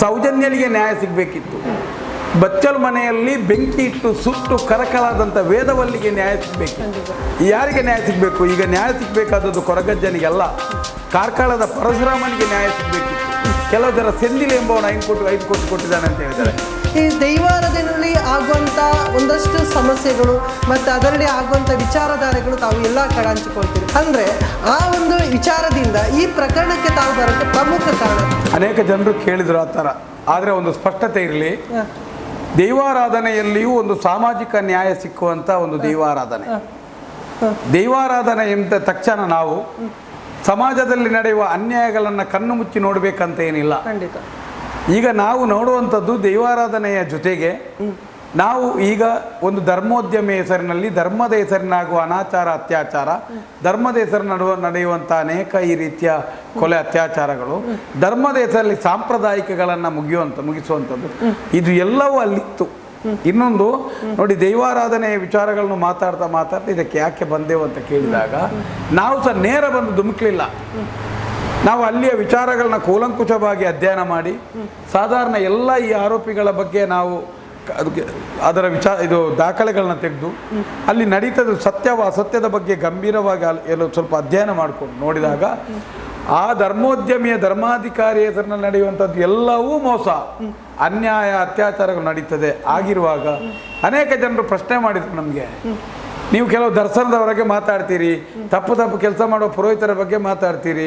ಸೌಜನ್ಯಲಿಗೆ ನ್ಯಾಯ ಸಿಗಬೇಕಿತ್ತು. ಬಚ್ಚಲ್ ಮನೆಯಲ್ಲಿ ಬೆಂಕಿ ಇಟ್ಟು ಸುಟ್ಟು ಕರಕಲಾದಂಥ ವೇದವಲ್ಲಿಗೆ ನ್ಯಾಯ ಸಿಗಬೇಕು ಯಾರಿಗೆ ನ್ಯಾಯ ಸಿಗಬೇಕು? ಈಗ ನ್ಯಾಯ ಸಿಗಬೇಕಾದದ್ದು ಕೊರಗಜ್ಜನಿಗೆಲ್ಲ. ಕಾರ್ಕಳದ ಪರಶುರಾಮನಿಗೆ ನ್ಯಾಯ ಸಿಗಬೇಕಿತ್ತು. ಕೆಲವು ಜನ ಸೆಂದಿಲ್ ಎಂಬವನು ಐದು ಕೋಟಿ ಐದು ಕೋಟಿ ಕೊಟ್ಟಿದ್ದಾನೆ ಅಂತ ಹೇಳಿದ್ದಾರೆ. ಈ ದೈವಾರಾಧನೆಯಲ್ಲಿ ಆಗುವಂಥ ಒಂದಷ್ಟು ಸಮಸ್ಯೆಗಳು ಮತ್ತು ಅದರಲ್ಲಿ ಆಗುವಂಥ ವಿಚಾರಧಾರೆಗಳು ತಾವು ಎಲ್ಲ ಕಡೆ ಹಂಚಿಕೊಳ್ತೀರಿ ಅಂದರೆ ಆ ಒಂದು ವಿಚಾರದಿಂದ ಈ ಪ್ರಕರಣಕ್ಕೆ ತಾವು ಬರೋಕ್ಕೆ ಪ್ರಮುಖ ಕಾರಣ ಅನೇಕ ಜನರು ಕೇಳಿದರು ಆ ಥರ. ಆದರೆ ಒಂದು ಸ್ಪಷ್ಟತೆ ಇರಲಿ. ದೈವಾರಾಧನೆಯಲ್ಲಿಯೂ ಒಂದು ಸಾಮಾಜಿಕ ನ್ಯಾಯ ಸಿಕ್ಕುವಂಥ ಒಂದು ದೈವಾರಾಧನೆ. ದೈವಾರಾಧನೆ ಎಂದ ತಕ್ಷಣ ನಾವು ಸಮಾಜದಲ್ಲಿ ನಡೆಯುವ ಅನ್ಯಾಯಗಳನ್ನು ಕಣ್ಣು ಮುಚ್ಚಿ ನೋಡಬೇಕಂತ ಏನಿಲ್ಲ. ಖಂಡಿತ. ಈಗ ನಾವು ನೋಡುವಂಥದ್ದು ದೈವಾರಾಧನೆಯ ಜೊತೆಗೆ ನಾವು ಈಗ ಒಂದು ಧರ್ಮೋದ್ಯಮ ಹೆಸರಿನಲ್ಲಿ ಧರ್ಮದ ಹೆಸರಿನಾಗುವ ಅನಾಚಾರ, ಅತ್ಯಾಚಾರ, ಧರ್ಮದ ಹೆಸರು ನಡುವ ನಡೆಯುವಂಥ ಅನೇಕ ಈ ರೀತಿಯ ಕೊಲೆ, ಅತ್ಯಾಚಾರಗಳು, ಧರ್ಮದ ಹೆಸರಲ್ಲಿ ಸಾಂಪ್ರದಾಯಿಕಗಳನ್ನು ಮುಗಿಯುವಂಥ, ಮುಗಿಸುವಂಥದ್ದು. ಇದು ಎಲ್ಲವೂ ಅಲ್ಲಿತ್ತು. ಇನ್ನೊಂದು, ನೋಡಿ ದೈವಾರಾಧನೆಯ ವಿಚಾರಗಳನ್ನು ಮಾತಾಡ್ತಾ ಮಾತಾಡ್ತಾ ಇದಕ್ಕೆ ಯಾಕೆ ಬಂದೆವು ಅಂತ ಕೇಳಿದಾಗ, ನಾವು ಸಹ ನೇರ ಬಂದು ಧುಮುಕ್ಲಿಲ್ಲ. ನಾವು ಅಲ್ಲಿಯ ವಿಚಾರಗಳನ್ನ ಕೂಲಂಕುಷವಾಗಿ ಅಧ್ಯಯನ ಮಾಡಿ, ಸಾಧಾರಣ ಎಲ್ಲ ಈ ಆರೋಪಿಗಳ ಬಗ್ಗೆ ನಾವು ಅದರ ವಿಚಾರ ಇದು ದಾಖಲೆಗಳನ್ನ ತೆಗೆದು, ಅಲ್ಲಿ ನಡೀತದ ಸತ್ಯವ ಅಸತ್ಯದ ಬಗ್ಗೆ ಗಂಭೀರವಾಗಿ ಎಲ್ಲೋ ಸ್ವಲ್ಪ ಅಧ್ಯಯನ ಮಾಡಿಕೊಂಡು ನೋಡಿದಾಗ, ಆ ಧರ್ಮೋದ್ಯಮಿಯ ಧರ್ಮಾಧಿಕಾರಿ ಹೆಸರಿನಲ್ಲಿ ನಡೆಯುವಂಥದ್ದು ಎಲ್ಲವೂ ಮೋಸ. ಅನ್ಯಾಯ, ಅತ್ಯಾಚಾರಗಳು ನಡೀತದೆ. ಆಗಿರುವಾಗ ಅನೇಕ ಜನರು ಪ್ರಶ್ನೆ ಮಾಡಿದ್ರು ನಮಗೆ. ನೀವು ಕೆಲವು ದರ್ಶನದವರೆಗೆ ಮಾತಾಡ್ತೀರಿ, ತಪ್ಪು ತಪ್ಪು ಕೆಲಸ ಮಾಡುವ ಪುರೋಹಿತರ ಬಗ್ಗೆ ಮಾತಾಡ್ತೀರಿ,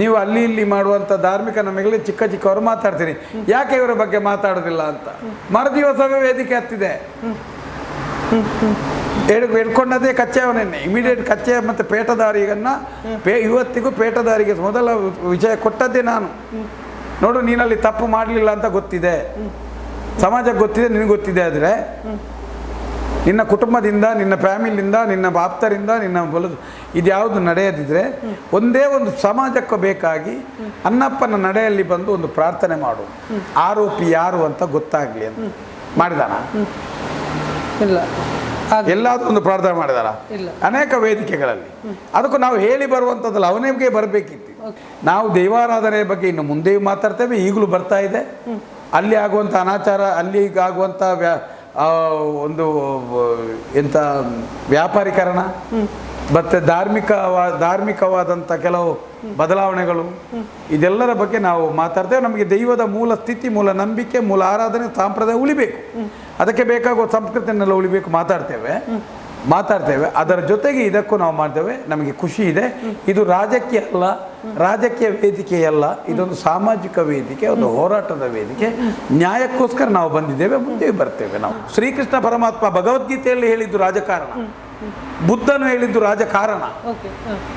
ನೀವು ಅಲ್ಲಿ ಇಲ್ಲಿ ಮಾಡುವಂಥ ಧಾರ್ಮಿಕ ನಮಗೆ ಚಿಕ್ಕ ಚಿಕ್ಕವರು ಮಾತಾಡ್ತೀರಿ. ಯಾಕೆ ಇವರ ಬಗ್ಗೆ ಮಾತಾಡೋದಿಲ್ಲ ಅಂತ? ಮರುದಿವಸವೇ ವೇದಿಕೆ ಹತ್ತಿದೆ. ಕಚ್ಚೆ ಅವನನ್ನೇ ಇಮಿಡಿಯೇಟ್ ಕಚ್ಚೆ ಮತ್ತು ಪೇಟದಾರಿಗನ್ನ ಪೇ, ಇವತ್ತಿಗೂ ಪೇಟದಾರಿಗೆ ಮೊದಲ ವಿಷಯ ಕೊಟ್ಟದ್ದೇ ನಾನು. ನೋಡು, ನೀನಲ್ಲಿ ತಪ್ಪು ಮಾಡಲಿಲ್ಲ ಅಂತ ಗೊತ್ತಿದೆ. ಸಮಾಜಕ್ಕೆ ಗೊತ್ತಿದೆ, ನಿನಗೆ ಗೊತ್ತಿದೆ ಆದರೆ. ನಿನ್ನ ಕುಟುಂಬದಿಂದ ನಿನ್ನ ಫ್ಯಾಮಿಲಿಯಿಂದ ನಿನ್ನ ಆಪ್ತರಿಂದ ನಿನ್ನ ಬಲದು ಇದ್ಯಾವುದು ನಡೆಯದಿದ್ರೆ ಒಂದೇ ಒಂದು ಸಮಾಜಕ್ಕೆ ಬೇಕಾಗಿ ಅನ್ನಪ್ಪನ ನಡೆಯಲ್ಲಿ ಬಂದು ಒಂದು ಪ್ರಾರ್ಥನೆ ಮಾಡು. ಆರೋಪಿ ಯಾರು ಅಂತ ಗೊತ್ತಾಗ್ಲಿ ಅಂತ. ಮಾಡಿದಾನ? ಇಲ್ಲ. ಎಲ್ಲಾದರೂ ಒಂದು ಪ್ರಾರ್ಥನೆ ಮಾಡಿದಾರ. ಅನೇಕ ವೇದಿಕೆಗಳಲ್ಲಿ. ಅದಕ್ಕೂ ನಾವು ಹೇಳಿ ಬರುವಂಥದ್ದಲ್ಲ ಅವನಿಗೆ ಬರಬೇಕಿತ್ತು. ನಾವು ದೈವಾರಾಧನೆ ಬಗ್ಗೆ ಇನ್ನು ಮುಂದೆ ಮಾತಾಡ್ತೇವೆ ಈಗಲೂ ಬರ್ತಾ ಇದೆ. ಅಲ್ಲಿ ಆಗುವಂಥ ಅನಾಚಾರ ಅಲ್ಲಿ ಆಗುವಂಥ ವ್ಯಾ ಆ, ಒಂದು ಎಂಥ ವ್ಯಾಪಾರೀಕರಣ, ಮತ್ತು ಧಾರ್ಮಿಕವಾ ಧಾರ್ಮಿಕವಾದಂಥ ಕೆಲವು ಬದಲಾವಣೆಗಳು, ಇದೆಲ್ಲರ ಬಗ್ಗೆ ನಾವು ಮಾತಾಡ್ತೇವೆ. ನಮಗೆ ದೈವದ ಮೂಲ ಸ್ಥಿತಿ, ಮೂಲ ನಂಬಿಕೆ, ಮೂಲ ಆರಾಧನೆ, ಸಂಪ್ರದಾಯ ಉಳಿಬೇಕು. ಅದಕ್ಕೆ ಬೇಕಾಗುವ ಸಂಸ್ಕೃತಿಯನ್ನೆಲ್ಲ ಉಳಿಬೇಕು ಮಾತಾಡ್ತೇವೆ. ಮಾತಾಡ್ತೇವೆ. ಅದರ ಜೊತೆಗೆ ಇದಕ್ಕೂ ನಾವು ಮಾಡ್ತೇವೆ. ನಮಗೆ ಖುಷಿ ಇದೆ. ಇದು ರಾಜಕೀಯ ಅಲ್ಲ. ರಾಜಕೀಯ ವೇದಿಕೆ ಅಲ್ಲ. ಇದೊಂದು ಸಾಮಾಜಿಕ ವೇದಿಕೆ ಒಂದು ಹೋರಾಟದ ವೇದಿಕೆ. ನ್ಯಾಯಕ್ಕೋಸ್ಕರ ನಾವು ಬಂದಿದ್ದೇವೆ. ಮುಂದೆ ಬರ್ತೇವೆ ನಾವು. ಶ್ರೀಕೃಷ್ಣ ಪರಮಾತ್ಮ ಭಗವದ್ಗೀತೆಯಲ್ಲಿ ಹೇಳಿದ್ದು ರಾಜಕಾರಣ. ಬುದ್ಧನು ಹೇಳಿದ್ದು ರಾಜಕಾರಣ.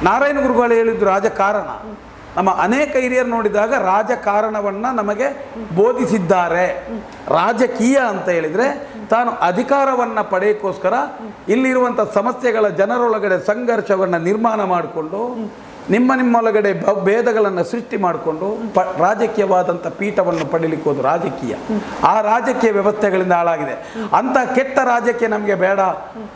ನಾರಾಯಣ ಗುರುಗಳು ಹೇಳಿದ್ದು ರಾಜಕಾರಣ. ನಮ್ಮ ಅನೇಕ ಹಿರಿಯರು ನೋಡಿದಾಗ ರಾಜಕಾರಣವನ್ನ ನಮಗೆ ಬೋಧಿಸಿದ್ದಾರೆ. ರಾಜಕೀಯ ಅಂತ ಹೇಳಿದರೆ ತಾನು ಅಧಿಕಾರವನ್ನು ಪಡೆಯೋಕ್ಕೋಸ್ಕರ ಇಲ್ಲಿರುವಂಥ ಸಮಸ್ಯೆಗಳ ಜನರೊಳಗಡೆ ಸಂಘರ್ಷವನ್ನು ನಿರ್ಮಾಣ ಮಾಡಿಕೊಂಡು ನಿಮ್ಮ ನಿಮ್ಮೊಳಗಡೆ ಭೇದಗಳನ್ನು ಸೃಷ್ಟಿ ಮಾಡಿಕೊಂಡು ಪ ರಾಜಕೀಯವಾದಂಥ ಪೀಠವನ್ನು ಪಡೀಲಿಕ್ಕೆ ರಾಜಕೀಯ. ಆ ರಾಜಕೀಯ ವ್ಯವಸ್ಥೆಗಳಿಂದ ಹಾಳಾಗಿದೆ. ಅಂಥ ಕೆಟ್ಟ ರಾಜಕೀಯ ನಮಗೆ ಬೇಡ.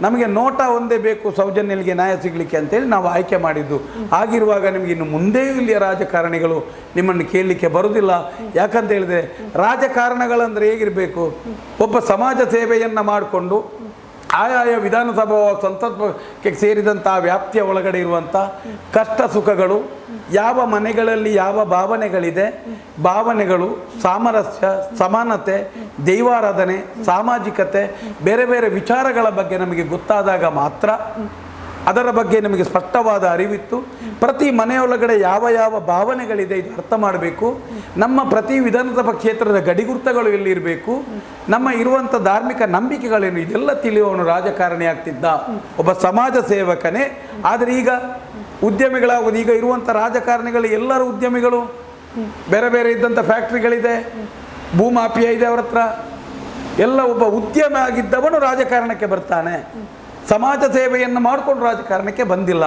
ನಮಗೆ ನೋಟ ಒಂದೇ ಬೇಕು ಸೌಜನ್ಯಗಳಿಗೆ ನ್ಯಾಯ ಸಿಗಲಿಕ್ಕೆ ಅಂತೇಳಿ ನಾವು ಆಯ್ಕೆ ಮಾಡಿದ್ದು. ಆಗಿರುವಾಗ ನಿಮಗೆ ಇನ್ನು ಮುಂದೆ ಇಲ್ಲಿಯ ರಾಜಕಾರಣಿಗಳು ನಿಮ್ಮನ್ನು ಕೇಳಲಿಕ್ಕೆ ಬರುವುದಿಲ್ಲ ಯಾಕಂತ ಹೇಳಿದ್ರೆ ರಾಜಕಾರಣಗಳಂದ್ರೆ ಹೇಗಿರಬೇಕು? ಒಬ್ಬ ಸಮಾಜ ಸೇವೆಯನ್ನು ಮಾಡಿಕೊಂಡು ಆಯಾಯ ವಿಧಾನಸಭಾ ಸಂಸತ್ಗೆ ಸೇರಿದಂಥ ವ್ಯಾಪ್ತಿಯ ಒಳಗಡೆ ಇರುವಂಥ ಕಷ್ಟ ಸುಖಗಳು, ಯಾವ ಮನೆಗಳಲ್ಲಿ ಯಾವ ಭಾವನೆಗಳಿದೆ, ಭಾವನೆಗಳು, ಸಾಮರಸ್ಯ, ಸಮಾನತೆ, ದೈವಾರಾಧನೆ, ಸಾಮಾಜಿಕತೆ, ಬೇರೆ ಬೇರೆ ವಿಚಾರಗಳ ಬಗ್ಗೆ ನಮಗೆ ಗೊತ್ತಾದಾಗ ಮಾತ್ರ ಅದರ ಬಗ್ಗೆ ನಿಮಗೆ ಸ್ಪಷ್ಟವಾದ ಅರಿವಿತ್ತು. ಪ್ರತಿ ಮನೆಯೊಳಗಡೆ ಯಾವ ಯಾವ ಭಾವನೆಗಳಿದೆ ಇದು ಅರ್ಥ ಮಾಡಬೇಕು. ನಮ್ಮ ಪ್ರತಿ ವಿಧಾನಸಭಾ ಕ್ಷೇತ್ರದ ಗಡಿಗುರ್ತಗಳು ಎಲ್ಲಿರಬೇಕು. ನಮ್ಮ ಇರುವಂಥ ಧಾರ್ಮಿಕ ನಂಬಿಕೆಗಳೇನು, ಇದೆಲ್ಲ ತಿಳಿಯುವವನು ರಾಜಕಾರಣಿ ಆಗ್ತಿದ್ದ. ಒಬ್ಬ ಸಮಾಜ ಸೇವಕನೇ. ಆದರೆ ಈಗ ಉದ್ಯಮಿಗಳಾಗೋದು, ಈಗ ಇರುವಂಥ ರಾಜಕಾರಣಿಗಳು, ಎಲ್ಲರೂ ಉದ್ಯಮಿಗಳು, ಬೇರೆ ಬೇರೆ ಇದ್ದಂಥ ಫ್ಯಾಕ್ಟ್ರಿಗಳಿದೆ ಭೂಮಾಪಿಯ ಇದೆ ಅವರ ಹತ್ರ. ಎಲ್ಲ ಒಬ್ಬ ಉದ್ಯಮ ಆಗಿದ್ದವನು ರಾಜಕಾರಣಕ್ಕೆ ಬರ್ತಾನೆ. ಸಮಾಜ ಸೇವೆಯನ್ನು ಮಾಡಿಕೊಂಡು ರಾಜಕಾರಣಕ್ಕೆ ಬಂದಿಲ್ಲ.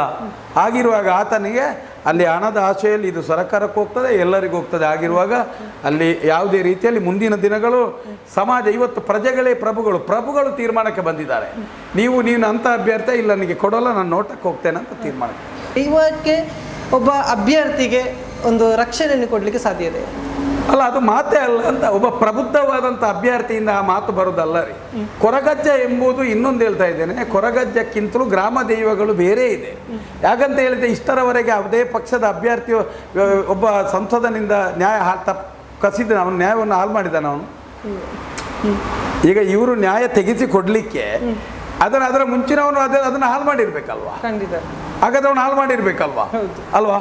ಆಗಿರುವಾಗ ಆತನಿಗೆ ಅಲ್ಲಿ ಹಣದ ಆಶೆಯಲ್ಲಿ ಇದು ಸರ್ಕಾರಕ್ಕೆ ಹೋಗ್ತದೆ, ಎಲ್ಲರಿಗೂ ಹೋಗ್ತದೆ. ಆಗಿರುವಾಗ ಅಲ್ಲಿ ಯಾವುದೇ ರೀತಿಯಲ್ಲಿ ಮುಂದಿನ ದಿನಗಳು ಸಮಾಜ, ಇವತ್ತು ಪ್ರಜೆಗಳೇ ಪ್ರಭುಗಳು. ಪ್ರಭುಗಳು ತೀರ್ಮಾನಕ್ಕೆ ಬಂದಿದ್ದಾರೆ. ನೀವು, ನೀನು ಅಂತ ಅಭ್ಯರ್ಥಿ, ಇಲ್ಲ ನನಗೆ ಕೊಡೋಲ್ಲ, ನಾನು ನೋಟಕ್ಕೆ ಹೋಗ್ತೇನೆ ಅಂತ ತೀರ್ಮಾನಕ್ಕೆ ಇವಾಗ ಒಬ್ಬ ಅಭ್ಯರ್ಥಿಗೆ ಒಂದು ರಕ್ಷಣೆಯನ್ನು ಕೊಡಲಿಕ್ಕೆ ಸಾಧ್ಯ ಇದೆ. ಅಲ್ಲ ಅದು ಮಾತೇ ಅಲ್ಲ ಅಂತ. ಒಬ್ಬ ಪ್ರಬುದ್ಧವಾದಂಥ ಅಭ್ಯರ್ಥಿಯಿಂದ ಆ ಮಾತು ಬರೋದಲ್ಲ ರೀ. ಕೊರಗಜ್ಜ ಎಂಬುದು ಇನ್ನೊಂದು ಹೇಳ್ತಾ ಇದ್ದೇನೆ. ಕೊರಗಜ್ಜಕ್ಕಿಂತಲೂ ಗ್ರಾಮ ದೈವಗಳು ಬೇರೆ ಇದೆ. ಯಾಕಂತ ಹೇಳಿದ್ರೆ ಇಷ್ಟರವರೆಗೆ ಯಾವುದೇ ಪಕ್ಷದ ಅಭ್ಯರ್ಥಿ ಒಬ್ಬ ಸಂಸದನಿಂದ ನ್ಯಾಯ ಹಾ- ಕಸಿದ ಅವನು ನ್ಯಾಯವನ್ನು ಹಾಳು ಮಾಡಿದ್ದಾನೆ ಅವನು. ಈಗ ಇವರು ನ್ಯಾಯ ತೆಗೆಸಿ ಕೊಡಲಿಕ್ಕೆ ಅದನ್ನು ಅದರ ಮುಂಚಿನವನು ಅದೇ ಅದನ್ನು ಹಾಳು ಮಾಡಿರ್ಬೇಕಲ್ವಾ? ಹಾಗಾದ್ರೆ ಅವನು ಹಾಳು ಮಾಡಿರ್ಬೇಕಲ್ವಾ? ಅಲ್ವಾ?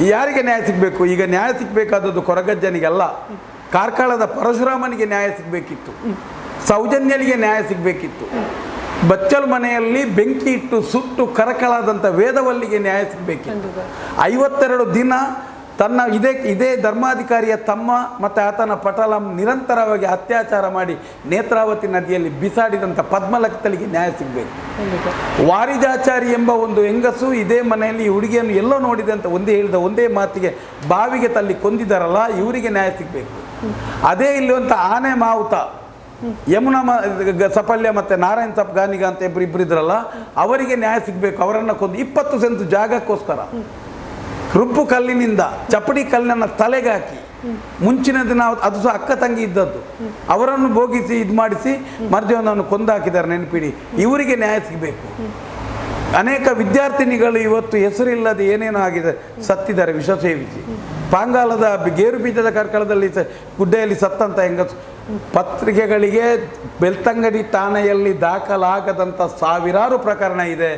ಯಾರಿಗೆ ನ್ಯಾಯ ಸಿಗಬೇಕು? ಈಗ ನ್ಯಾಯ ಸಿಗಬೇಕಾದದ್ದು ಕೊರಗಜ್ಜನಿಗೆಲ್ಲ. ಕಾರ್ಕಳದ ಪರಶುರಾಮನಿಗೆ ನ್ಯಾಯ ಸಿಗಬೇಕಿತ್ತು. ಸೌಜನ್ಯನಿಗೆ ನ್ಯಾಯ ಸಿಗಬೇಕಿತ್ತು. ಬಚ್ಚಲ್ ಮನೆಯಲ್ಲಿ ಬೆಂಕಿ ಇಟ್ಟು ಸುಟ್ಟು ಕರಕಳಾದಂಥ ವೇದವಲ್ಲಿಗೆ ನ್ಯಾಯ ಸಿಗಬೇಕಿತ್ತು. ಐವತ್ತೆರಡು ದಿನ ತನ್ನ ಇದೇ ಇದೇ ಧರ್ಮಾಧಿಕಾರಿಯ ತಮ್ಮ ಮತ್ತು ಆತನ ಪಟಲಂ ನಿರಂತರವಾಗಿ ಅತ್ಯಾಚಾರ ಮಾಡಿ ನೇತ್ರಾವತಿ ನದಿಯಲ್ಲಿ ಬಿಸಾಡಿದಂಥ ಪದ್ಮಲಕ್ತಲಿಗೆ ನ್ಯಾಯ ಸಿಗಬೇಕು. ವಾರಿಜಾಚಾರಿ ಎಂಬ ಒಂದು ಹೆಂಗಸು ಇದೇ ಮನೆಯಲ್ಲಿ ಹುಡುಗಿಯನ್ನು ಎಲ್ಲೋ ನೋಡಿದೆ ಅಂತ ಒಂದೇ ಹೇಳಿದ ಒಂದೇ ಮಾತಿಗೆ ಬಾವಿಗೆ ತಲ್ಲಿ ಕೊಂದಿದ್ದಾರಲ್ಲ ಇವರಿಗೆ ನ್ಯಾಯ ಸಿಗಬೇಕು. ಅದೇ ಇಲ್ಲಿವಂಥ ಆನೆ ಮಾವುತ ಯಮುನಾ ಸಫಲ್ಯ ಮತ್ತು ನಾರಾಯಣ್ ಸಪ್ ಗಾನಿಗ ಅಂತ ಇಬ್ಬರು ಇಬ್ಬರಿದ್ರಲ್ಲ ಅವರಿಗೆ ನ್ಯಾಯ ಸಿಗಬೇಕು ಅವರನ್ನು ಕೊಂದು ಇಪ್ಪತ್ತು ಸೆಂಟ್ ಜಾಗಕ್ಕೋಸ್ಕರ. ರುಬ್ಬು ಕಲ್ಲಿನಿಂದ ಚಪ್ಪಡಿ ಕಲ್ಲಿನ ತಲೆಗೆ ಹಾಕಿ. ಮುಂಚಿನ ದಿನ ಅದು ಸಹ ಅಕ್ಕ ತಂಗಿ ಇದ್ದದ್ದು. ಅವರನ್ನು ಭೋಗಿಸಿ ಇದು ಮಾಡಿಸಿ ಮರ್ಜವನನ್ನು ಕೊಂದಾಕಿದ್ದಾರೆ ನೆನಪಿಡಿ. ಇವರಿಗೆ ನ್ಯಾಯ ಸಿಗಬೇಕು. ಅನೇಕ ವಿದ್ಯಾರ್ಥಿನಿಗಳು ಇವತ್ತು ಹೆಸರಿಲ್ಲದೆ ಏನೇನೋ ಆಗಿದೆ ಸತ್ತಿದ್ದಾರೆ ವಿಷ ಸೇವಿಸಿ. ಪಾಂಗಾಲದ ಗೇರು ಬೀಜದ ಕಾರ್ಕಳದಲ್ಲಿ ಗುಡ್ಡೆಯಲ್ಲಿ ಸತ್ತಂತ ಹೆಂಗಸು ಪತ್ರಿಕೆಗಳಿಗೆ ಬೆಳ್ತಂಗಡಿ ಠಾಣೆಯಲ್ಲಿ ದಾಖಲಾಗದಂಥ ಸಾವಿರಾರು ಪ್ರಕರಣ ಇದೆ.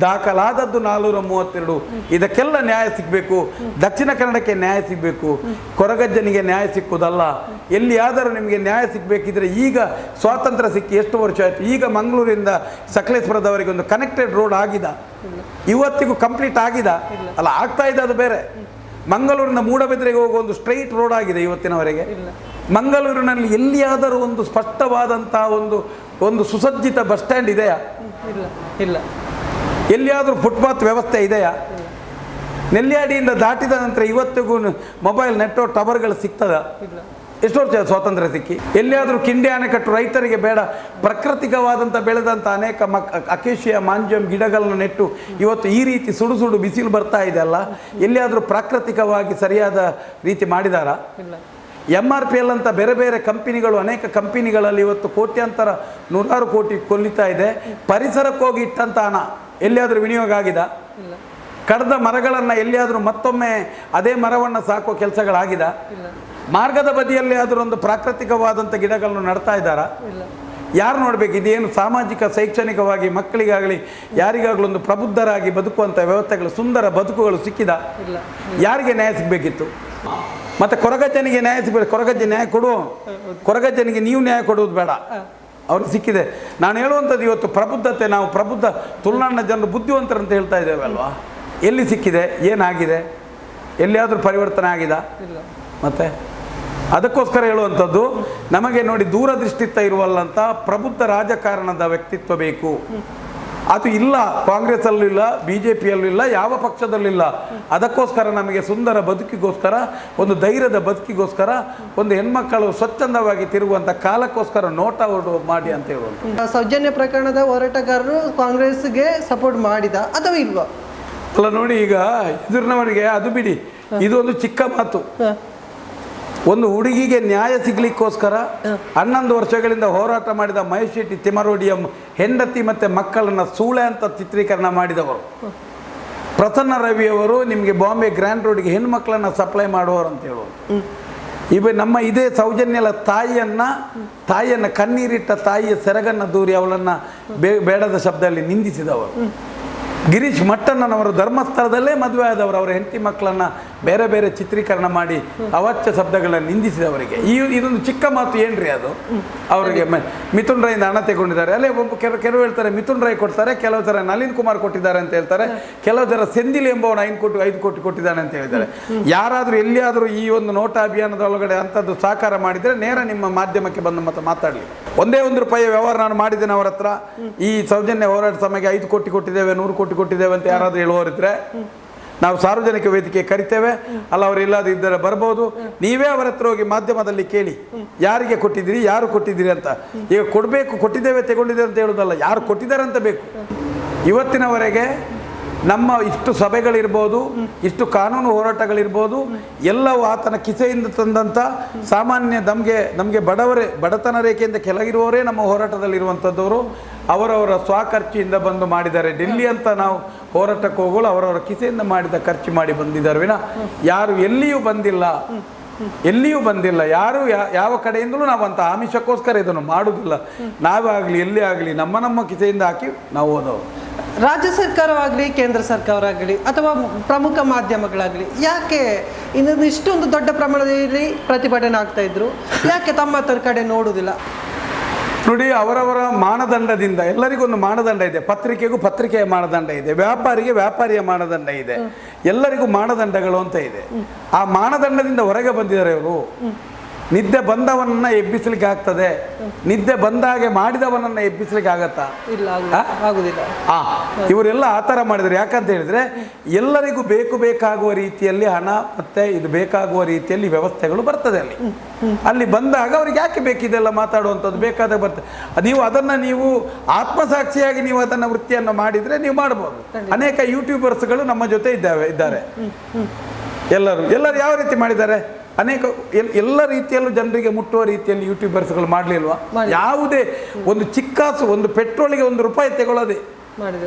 ದಾಖಲಾದದ್ದು ನಾಲ್ನೂರ ಮೂವತ್ತೆರಡು. ಇದಕ್ಕೆಲ್ಲ ನ್ಯಾಯ ಸಿಗಬೇಕು. ದಕ್ಷಿಣ ಕನ್ನಡಕ್ಕೆ ನ್ಯಾಯ ಸಿಗಬೇಕು. ಕೊರಗಜ್ಜನಿಗೆ ನ್ಯಾಯ ಸಿಕ್ಕುವುದಲ್ಲ. ಎಲ್ಲಿಯಾದರೂ ನಿಮಗೆ ನ್ಯಾಯ ಸಿಗಬೇಕಿದ್ರೆ ಈಗ ಸ್ವಾತಂತ್ರ್ಯ ಸಿಕ್ಕಿ ಎಷ್ಟು ವರ್ಷ ಆಯಿತು? ಈಗ ಮಂಗಳೂರಿಂದ ಸಕಲೇಶ್ವರದವರೆಗೆ ಒಂದು ಕನೆಕ್ಟೆಡ್ ರೋಡ್ ಆಗಿದೆ. ಇವತ್ತಿಗೂ ಕಂಪ್ಲೀಟ್ ಆಗಿದೆ. ಅಲ್ಲ, ಆಗ್ತಾ ಇದೆ ಅದು ಬೇರೆ. ಮಂಗಳೂರಿನ ಮೂಡಬಿದ್ರೆಗೆ ಹೋಗುವ ಒಂದು ಸ್ಟ್ರೈಟ್ ರೋಡ್ ಆಗಿದೆ ಇವತ್ತಿನವರೆಗೆ. ಮಂಗಳೂರಿನಲ್ಲಿ ಎಲ್ಲಿಯಾದರೂ ಒಂದು ಸ್ಪಷ್ಟವಾದಂತಹ ಒಂದು ಒಂದು ಸುಸಜ್ಜಿತ ಬಸ್ ಸ್ಟ್ಯಾಂಡ್ ಇದೆಯಾ? ಇಲ್ಲ. ಇಲ್ಲ ಎಲ್ಲಿಯಾದರೂ ಫುಟ್ಪಾತ್ ವ್ಯವಸ್ಥೆ ಇದೆಯಾ? ನೆಲ್ಯಾಡಿಯಿಂದ ದಾಟಿದ ನಂತರ ಇವತ್ತಿಗೂ ಮೊಬೈಲ್ ನೆಟ್ವರ್ಕ್ ಟವರ್ಗಳು ಸಿಗ್ತದ? ಇಲ್ಲ. ಎಷ್ಟು ವರ್ಷ ಸ್ವಾತಂತ್ರ್ಯ ಸಿಕ್ಕಿ. ಎಲ್ಲಿಯಾದರೂ ಕಿಂಡಿ ಅಣೆಕಟ್ಟು ರೈತರಿಗೆ ಬೇಡ ಪ್ರಾಕೃತಿಕವಾದಂಥ ಬೆಳೆದಂಥ ಅನೇಕ ಮಕ್ ಅಕೇಶಿಯ ಮಾಂಜಮ್ ಗಿಡಗಳನ್ನು ನೆಟ್ಟು ಇವತ್ತು ಈ ರೀತಿ ಸುಡು ಸುಡು ಬಿಸಿಲು ಬರ್ತಾ ಇದೆ ಅಲ್ಲ? ಎಲ್ಲಿಯಾದರೂ ಪ್ರಾಕೃತಿಕವಾಗಿ ಸರಿಯಾದ ರೀತಿ ಮಾಡಿದಾರಾ? ಇಲ್ಲ. ಎಂ ಆರ್ ಪಿ ಎಲ್ ಅಂತ ಬೇರೆ ಬೇರೆ ಕಂಪನಿಗಳು ಅನೇಕ ಕಂಪನಿಗಳಲ್ಲಿ ಇವತ್ತು ಕೋಟ್ಯಾಂತರ ನೂರಾರು ಕೋಟಿ ಕೊಲ್ಲಿತಾ ಇದೆ. ಪರಿಸರಕ್ಕೆ ಹೋಗಿ ಇಟ್ಟಂಥ ಹಣ ಎಲ್ಲಿಯಾದರೂ ವಿನಿಯೋಗ ಆಗಿದ? ಕಡದ ಮರಗಳನ್ನು ಎಲ್ಲಿಯಾದರೂ ಮತ್ತೊಮ್ಮೆ ಅದೇ ಮರವನ್ನು ಸಾಕೋ ಕೆಲಸಗಳಾಗಿದ? ಮಾರ್ಗದ ಬದಿಯಲ್ಲಿ ಆದರೂ ಒಂದು ಪ್ರಾಕೃತಿಕವಾದಂಥ ಗಿಡಗಳನ್ನು ನಡ್ತಾ ಇದ್ದಾರಾ? ಯಾರು ನೋಡಬೇಕು? ಇದೇನು ಸಾಮಾಜಿಕ ಶೈಕ್ಷಣಿಕವಾಗಿ ಮಕ್ಕಳಿಗಾಗಲಿ ಯಾರಿಗಾಗಲೂ ಒಂದು ಪ್ರಬುದ್ಧರಾಗಿ ಬದುಕುವಂಥ ವ್ಯವಸ್ಥೆಗಳು ಸುಂದರ ಬದುಕುಗಳು ಸಿಕ್ಕಿದ? ಯಾರಿಗೆ ನ್ಯಾಯ ಸಿಗಬೇಕಿತ್ತು? ಮತ್ತು ಕೊರಗಜ್ಜನಿಗೆ ನ್ಯಾಯ ಸಿಗಬೇಕು ಕೊರಗಜ್ಜೆ ನ್ಯಾಯ ಕೊಡು. ಕೊರಗಜ್ಜನಿಗೆ ನೀವು ನ್ಯಾಯ ಕೊಡುವುದು ಬೇಡ. ಅವ್ರಿಗೆ ಸಿಕ್ಕಿದೆ. ನಾನು ಹೇಳುವಂಥದ್ದು ಇವತ್ತು ಪ್ರಬುದ್ಧತೆ ನಾವು ಪ್ರಬುದ್ಧ ತುಳುನಾಡಿನ ಜನರು ಬುದ್ಧಿವಂತರು ಅಂತ ಹೇಳ್ತಾ ಇದ್ದೇವೆ ಅಲ್ವಾ? ಎಲ್ಲಿ ಸಿಕ್ಕಿದೆ? ಏನಾಗಿದೆ? ಎಲ್ಲಿಯಾದರೂ ಪರಿವರ್ತನೆ ಆಗಿದೆ? ಇಲ್ಲ. ಮತ್ತೆ? ಅದಕ್ಕೋಸ್ಕರ ಹೇಳುವಂಥದ್ದು ನಮಗೆ ನೋಡಿ ದೂರದೃಷ್ಟಿತ್ತ ಇರುವಲ್ಲಂಥ ಪ್ರಬುದ್ಧ ರಾಜಕಾರಣದ ವ್ಯಕ್ತಿತ್ವ ಬೇಕು. ಅದು ಇಲ್ಲ ಕಾಂಗ್ರೆಸ್ಸಲ್ಲೂ ಇಲ್ಲ ಬಿ ಜೆ ಪಿಯಲ್ಲೂ ಇಲ್ಲ ಯಾವ ಪಕ್ಷದಲ್ಲೂ ಇಲ್ಲ ಅದಕ್ಕೋಸ್ಕರ ನಮಗೆ ಸುಂದರ ಬದುಕಿಗೋಸ್ಕರ ಒಂದು ಧೈರ್ಯದ ಬದುಕಿಗೋಸ್ಕರ ಒಂದು ಹೆಣ್ಮಕ್ಕಳು ಸ್ವಚ್ಛಂದವಾಗಿ ತಿರುಗುವಂಥ ಕಾಲಕ್ಕೋಸ್ಕರ ನೋಟ ಮಾಡಿ ಅಂತ ಹೇಳುವಂಥ ಸೌಜನ್ಯ ಪ್ರಕರಣದ ಹೋರಾಟಗಾರರು ಕಾಂಗ್ರೆಸ್ಗೆ ಸಪೋರ್ಟ್ ಮಾಡಿದ ಅಥವಾ ಇಲ್ವಾ? ಅಲ್ಲ ನೋಡಿ ಈಗ ಎದುರಿನವರಿಗೆ ಅದು ಬಿಡಿ ಇದೊಂದು ಚಿಕ್ಕ ಮಾತು. ಒಂದು ಹುಡುಗಿಗೆ ನ್ಯಾಯ ಸಿಗ್ಲಿಕ್ಕೋಸ್ಕರ ಹನ್ನೊಂದು ವರ್ಷಗಳಿಂದ ಹೋರಾಟ ಮಾಡಿದ ಮಹೇಶ್ ಶೆಟ್ಟಿ ತಿಮರೋಡಿಯಂ ಹೆಂಡತಿ ಮತ್ತು ಮಕ್ಕಳನ್ನು ಸೂಳೆ ಅಂತ ಚಿತ್ರೀಕರಣ ಮಾಡಿದವರು. ಪ್ರಸನ್ನ ರವಿಯವರು ನಿಮಗೆ ಬಾಂಬೆ ಗ್ರ್ಯಾಂಡ್ ರೋಡ್ಗೆ ಹೆಣ್ಮಕ್ಳನ್ನು ಸಪ್ಲೈ ಮಾಡುವವರು ಅಂತ ಹೇಳುವರು. ಇವ ನಮ್ಮ ಇದೇ ಸೌಜನ್ಯಲ ತಾಯಿಯನ್ನ ತಾಯಿಯನ್ನು ಕಣ್ಣೀರಿಟ್ಟ ತಾಯಿಯ ಸೆರಗನ್ನು ದೂರಿ ಅವಳನ್ನು ಬೇ ಬೇಡದ ಶಬ್ದದಲ್ಲಿ ನಿಂದಿಸಿದವರು. ಗಿರೀಶ್ ಮಟ್ಟಣ್ಣನವರು ಧರ್ಮಸ್ಥಳದಲ್ಲೇ ಮದುವೆ ಆದವರು ಅವರ ಹೆಂಡತಿ ಮಕ್ಕಳನ್ನು ಬೇರೆ ಬೇರೆ ಚಿತ್ರೀಕರಣ ಮಾಡಿ ಅವಾಚ್ಯ ಶಬ್ದಗಳನ್ನು ನಿಂದಿಸಿದವರಿಗೆ. ಈ ಇದೊಂದು ಚಿಕ್ಕ ಮಾತು ಏನ್ರಿ ಅದು? ಅವರಿಗೆ ಮಿಥುನ್ ರೈಯಿಂದ ಹಣ ತೆಗೊಂಡಿದ್ದಾರೆ. ಅಲ್ಲೇ ಒಬ್ಬ ಕೆಲವು ಕೆಲವು ಹೇಳ್ತಾರೆ, ಮಿಥುನ್ ರೈ ಕೊಡ್ತಾರೆ, ಕೆಲವು ಜನ ನಳಿನ್ ಕುಮಾರ್ ಕೊಟ್ಟಿದ್ದಾರೆ ಅಂತ ಹೇಳ್ತಾರೆ. ಕೆಲವು ಜನ ಸೆಂದಿಲ್ ಎಂಬವನು ಐದು ಕೋಟಿ ಐದು ಕೋಟಿ ಕೊಟ್ಟಿದ್ದಾನೆ ಅಂತ ಹೇಳಿದ್ದಾರೆ. ಯಾರಾದರೂ ಎಲ್ಲಿಯಾದರೂ ಈ ಒಂದು ನೋಟ ಅಭಿಯಾನದ ಒಳಗಡೆ ಅಂಥದ್ದು ಸಾಕಾರ ಮಾಡಿದರೆ ನೇರ ನಿಮ್ಮ ಮಾಧ್ಯಮಕ್ಕೆ ಬಂದು ಮತ್ತೆ ಮಾತಾಡಲಿ. ಒಂದೇ ಒಂದು ರೂಪಾಯಿ ವ್ಯವಹಾರ ನಾನು ಮಾಡಿದ್ದೇನೆ ಅವರ ಹತ್ರ. ಈ ಸೌಜನ್ಯ ಹೋರಾಟ ಸಮಯಕ್ಕೆ ಐದು ಕೋಟಿ ಕೊಟ್ಟಿದ್ದೇವೆ, ನೂರು ಕೋಟಿ ಕೊಟ್ಟಿದ್ದೇವೆ ಅಂತ ಯಾರಾದರೂ ಹೇಳುವವರಿದ್ರೆ ನಾವು ಸಾರ್ವಜನಿಕ ವೇದಿಕೆ ಕರಿತೇವೆ. ಅಲ್ಲ, ಅವರು ಇಲ್ಲದಿದ್ದರೆ ಬರ್ಬೋದು. ನೀವೇ ಅವರ ಹತ್ರ ಹೋಗಿ ಮಾಧ್ಯಮದಲ್ಲಿ ಕೇಳಿ. ಯಾರಿಗೆ ಕೊಟ್ಟಿದ್ದೀರಿ, ಯಾರು ಕೊಟ್ಟಿದ್ದೀರಿ ಅಂತ. ಈಗ ಕೊಡಬೇಕು, ಕೊಟ್ಟಿದ್ದೇವೆ, ತಗೊಂಡಿದ್ದೇವೆ ಅಂತ ಹೇಳೋದಲ್ಲ, ಯಾರು ಕೊಟ್ಟಿದ್ದಾರೆ ಅಂತ ಬೇಕು. ಇವತ್ತಿನವರೆಗೆ ನಮ್ಮ ಇಷ್ಟು ಸಭೆಗಳಿರ್ಬೋದು, ಇಷ್ಟು ಕಾನೂನು ಹೋರಾಟಗಳಿರ್ಬೋದು, ಎಲ್ಲವೂ ಆತನ ಕಿಸೆಯಿಂದ ತಂದಂಥ ಸಾಮಾನ್ಯ ನಮಗೆ ನಮಗೆ ಬಡವರೇ, ಬಡತನ ರೇಖೆಯಿಂದ ಕೆಳಗಿರುವವರೇ ನಮ್ಮ ಹೋರಾಟದಲ್ಲಿರುವಂಥದ್ದವರು. ಅವರವರ ಸ್ವಖರ್ಚಿಯಿಂದ ಬಂದು ಮಾಡಿದ್ದಾರೆ ಡೆಲ್ಲಿ ಅಂತ ನಾವು ಹೋರಾಟಕ್ಕೆ ಹೋಗಲು ಅವರವರ ಕಿಸೆಯಿಂದ ಮಾಡಿದ ಖರ್ಚು ಮಾಡಿ ಬಂದಿದ್ದಾರೆ. ವಿನ ಯಾರು ಎಲ್ಲಿಯೂ ಬಂದಿಲ್ಲ. ಎಲ್ಲಿಯೂ ಬಂದಿಲ್ಲ. ಯಾರು ಯಾವ ಕಡೆಯಿಂದಲೂ ನಾವು ಅಂತ ಆಮಿಷಕ್ಕೋಸ್ಕರ ಇದನ್ನು ಮಾಡುವುದಿಲ್ಲ. ನಾವೇ ಆಗಲಿ, ಎಲ್ಲಿ ಆಗಲಿ, ನಮ್ಮ ನಮ್ಮ ಕಿಸೆಯಿಂದ ಹಾಕಿ ನಾವು ಹೋದವು ರಾಜ್ಯ ಸರ್ಕಾರವಾಗಲಿ, ಕೇಂದ್ರ ಸರ್ಕಾರ ಆಗಲಿ ಅಥವಾ ಪ್ರಮುಖ ಮಾಧ್ಯಮಗಳಾಗಲಿ, ಯಾಕೆ ಇನ್ನೊಂದು ಇಷ್ಟೊಂದು ದೊಡ್ಡ ಪ್ರಮಾಣದಲ್ಲಿ ಪ್ರತಿಭಟನೆ ಆಗ್ತಾ ಇದ್ರು? ಯಾಕೆ ತಮ್ಮ ಕಡೆ ನೋಡುವುದಿಲ್ಲ? ನೋಡಿ ಅವರವರ ಮಾನದಂಡದಿಂದ ಎಲ್ಲರಿಗೂ ಒಂದು ಮಾನದಂಡ ಇದೆ. ಪತ್ರಿಕೆಗೂ ಪತ್ರಿಕೆಯ ಮಾನದಂಡ ಇದೆ. ವ್ಯಾಪಾರಿಗೆ ವ್ಯಾಪಾರಿಯ ಮಾನದಂಡ ಇದೆ. ಎಲ್ಲರಿಗೂ ಮಾನದಂಡಗಳು ಅಂತ ಇದೆ. ಆ ಮಾನದಂಡದಿಂದ ಹೊರಗೆ ಬಂದಿದ್ದಾರೆ ಇವರು. ನಿದ್ದೆ ಬಂದವನನ್ನ ಎಬ್ಬಿಸ್ಲಿಕ್ಕೆ ಆಗ್ತದೆ. ನಿದ್ದೆ ಬಂದಾಗೆ ಮಾಡಿದವನನ್ನ ಎಬ್ಬಿಸ್ಲಿಕ್ಕೆ ಆಗತ್ತಾ? ಇಲ್ಲ ಆಗುದಿಲ್ಲ. ಆ? ಇವರೆಲ್ಲ ಆ ಥರ ಮಾಡಿದ್ರು ಯಾಕಂತ ಹೇಳಿದ್ರೆ ಎಲ್ಲರಿಗೂ ಬೇಕು ಬೇಕಾಗುವ ರೀತಿಯಲ್ಲಿ ಹಣ ಮತ್ತೆ ಇದು ಬೇಕಾಗುವ ರೀತಿಯಲ್ಲಿ ವ್ಯವಸ್ಥೆಗಳು ಬರ್ತದೆ ಅಲ್ಲಿ. ಅಲ್ಲಿ ಬಂದಾಗ ಅವ್ರಿಗೆ ಯಾಕೆ ಬೇಕಿದೆಲ್ಲ ಮಾತಾಡುವಂಥದ್ದು? ಬೇಕಾದಾಗ ಬರ್ತದೆ. ನೀವು ಅದನ್ನ ನೀವು ಆತ್ಮಸಾಕ್ಷಿಯಾಗಿ ನೀವು ಅದನ್ನ ವೃತ್ತಿಯನ್ನು ಮಾಡಿದ್ರೆ ನೀವು ಮಾಡ್ಬೋದು. ಅನೇಕ ಯೂಟ್ಯೂಬರ್ಸ್ಗಳು ನಮ್ಮ ಜೊತೆ ಇದ್ದಾವೆ ಇದ್ದಾರೆ. ಎಲ್ಲರೂ. ಎಲ್ಲರೂ ಯಾವ ರೀತಿ ಮಾಡಿದ್ದಾರೆ? ಅನೇಕ ಎಲ್- ಎಲ್ಲ ರೀತಿಯಲ್ಲೂ ಜನರಿಗೆ ಮುಟ್ಟುವ ರೀತಿಯಲ್ಲಿ ಯೂಟ್ಯೂಬರ್ಸ್ಗಳು ಮಾಡಲಿಲ್ವಾ? ಯಾವುದೇ ಒಂದು ಚಿಕ್ಕಾಸು ಒಂದು ಪೆಟ್ರೋಲಿಗೆ ಒಂದು ರೂಪಾಯಿ ತಗೊಳ್ಳೋದೆ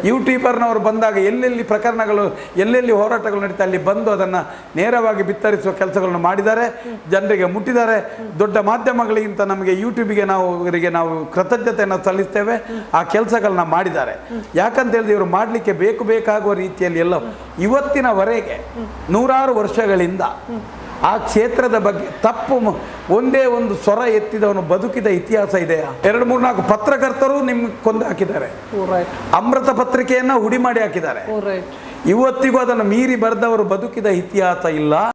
ಯೂಟ್ಯೂಬರ್ನವರು ಬಂದಾಗ ಎಲ್ಲೆಲ್ಲಿ ಪ್ರಕರಣಗಳು ಎಲ್ಲೆಲ್ಲಿ ಹೋರಾಟಗಳು ನಡೀತಾ ಅಲ್ಲಿ ಬಂದು ಅದನ್ನು ನೇರವಾಗಿ ಬಿತ್ತರಿಸುವ ಕೆಲಸಗಳನ್ನು ಮಾಡಿದ್ದಾರೆ ಜನರಿಗೆ ಮುಟ್ಟಿದ್ದಾರೆ. ದೊಡ್ಡ ಮಾಧ್ಯಮಗಳಿಗಿಂತ ನಮಗೆ ಯೂಟ್ಯೂಬಿಗೆ ನಾವು ಇವರಿಗೆ ನಾವು ಕೃತಜ್ಞತೆಯನ್ನು ಸಲ್ಲಿಸ್ತೇವೆ. ಆ ಕೆಲಸಗಳನ್ನ ಮಾಡಿದ್ದಾರೆ. ಯಾಕಂತ ಹೇಳಿದ್ರೆ ಇವರು ಮಾಡಲಿಕ್ಕೆ ಬೇಕು ಬೇಕಾಗುವ ರೀತಿಯಲ್ಲಿ ಎಲ್ಲ ಇವತ್ತಿನವರೆಗೆ ನೂರಾರು ವರ್ಷಗಳಿಂದ ಆ ಕ್ಷೇತ್ರದ ಬಗ್ಗೆ ತಪ್ಪು ಒಂದೇ ಒಂದು ಸ್ವರ ಎತ್ತಿದವನು ಬದುಕಿದ ಇತಿಹಾಸ ಇದೆಯಾ? ಎರಡು ಮೂರು ನಾಲ್ಕು ಪತ್ರಕರ್ತರು ನಿಮ್ಗೆ ಕೊಂದು ಹಾಕಿದ್ದಾರೆ. ಅಮೃತ ಪತ್ರಿಕೆಯನ್ನ ಹುಡಿ ಮಾಡಿ ಹಾಕಿದ್ದಾರೆ. ಇವತ್ತಿಗೂ ಅದನ್ನು ಮೀರಿ ಬರೆದವರು ಬದುಕಿದ ಇತಿಹಾಸ ಇಲ್ಲ.